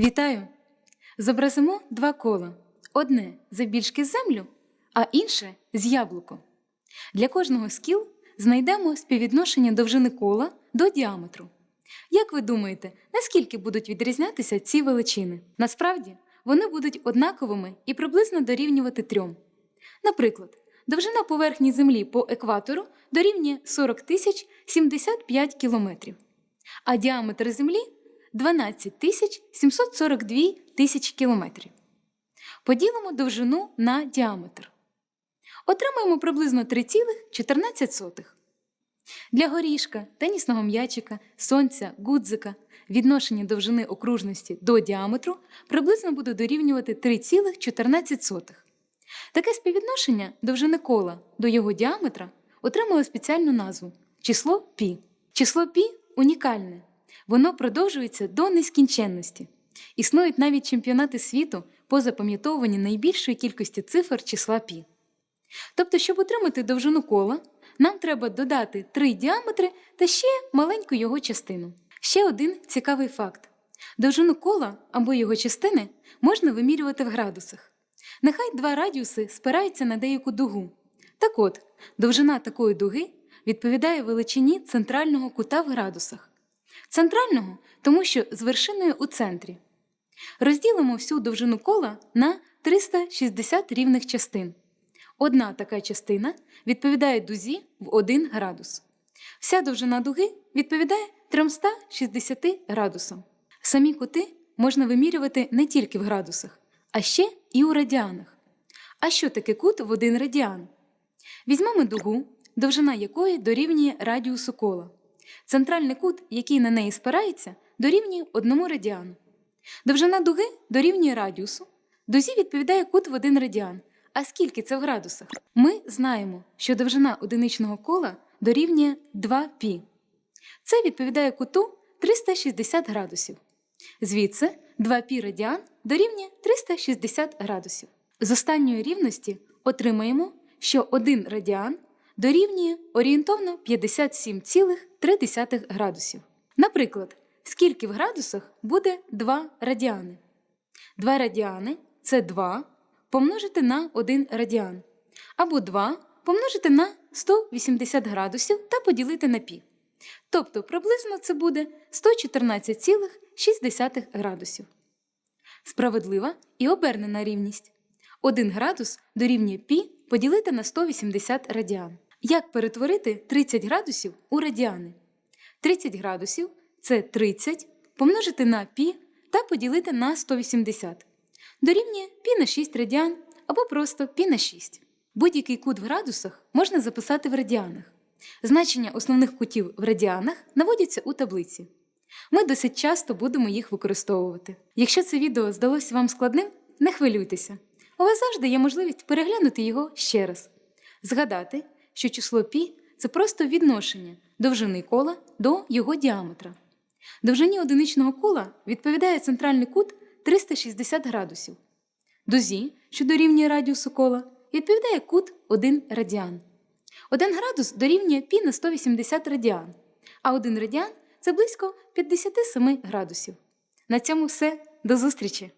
Вітаю! Зобразимо два кола: одне з землю, а інше з яблуко. Для кожного з кіл знайдемо співвідношення довжини кола до діаметру. Як ви думаєте, наскільки будуть відрізнятися ці величини? Насправді, вони будуть однаковими і приблизно дорівнювати трьом. Наприклад, довжина поверхні Землі по екватору дорівнює 40 тисяч 75 кілометрів, а діаметр Землі 12 742 тисячі кілометрів. Поділимо довжину на діаметр. Отримаємо приблизно 3,14. Для горішка, тенісного м'ячика, сонця, гудзика відношення довжини окружності до діаметру приблизно буде дорівнювати 3,14. Таке співвідношення довжини кола до його діаметра отримує спеціальну назву число пі. Число пі унікальне. Воно продовжується до нескінченності. Існують навіть чемпіонати світу по запам'ятовуванні найбільшої кількості цифр числа пі. Тобто, щоб отримати довжину кола, нам треба додати три діаметри та ще маленьку його частину. Ще один цікавий факт: довжину кола або його частини можна вимірювати в градусах. Нехай два радіуси спираються на деяку дугу. Так от, довжина такої дуги відповідає величині центрального кута в градусах. Центрального, тому що з вершиною у центрі. Розділимо всю довжину кола на 360 рівних частин. Одна така частина відповідає дузі в 1 градус. Вся довжина дуги відповідає 360 градусам. Самі кути можна вимірювати не тільки в градусах, а ще і у радіанах. А що таке кут в 1 радіан? Візьмемо дугу, довжина якої дорівнює радіусу кола. Центральний кут, який на неї спирається, дорівнює одному радіану. Довжина дуги дорівнює радіусу. Дузі відповідає кут в 1 радіан. А скільки це в градусах? Ми знаємо, що довжина одиничного кола дорівнює 2π. Це відповідає куту 360 градусів. Звідси 2π радіан дорівнює 360 градусів. З останньої рівності отримаємо, що 1 радіан дорівнює орієнтовно 57,3 градусів. Наприклад, скільки в градусах буде 2 радіани? 2 радіани це 2 помножити на 1 радіан, або 2 помножити на 180 градусів та поділити на пі. Тобто приблизно це буде 114,6 градусів. Справедлива і обернена рівність. 1 градус дорівнює пі поділити на 180 радіан. Як перетворити 30 градусів у радіани? 30 градусів це 30 помножити на пі та поділити на 180. Дорівнює пі на 6 радіан або просто пі на 6. Будь-який кут в градусах можна записати в радіанах. Значення основних кутів в радіанах наводяться у таблиці. Ми досить часто будемо їх використовувати. Якщо це відео здалося вам складним, не хвилюйтеся. У вас завжди є можливість переглянути його ще раз. Згадати, що число пі це просто відношення довжини кола до його діаметра. Довжині одиничного кола відповідає центральний кут 360 градусів. Дузі, що дорівнює радіусу кола, відповідає кут 1 радіан. 1 градус дорівнює пі на 180 радіан, а 1 радіан це близько 57 градусів. На цьому все. До зустрічі!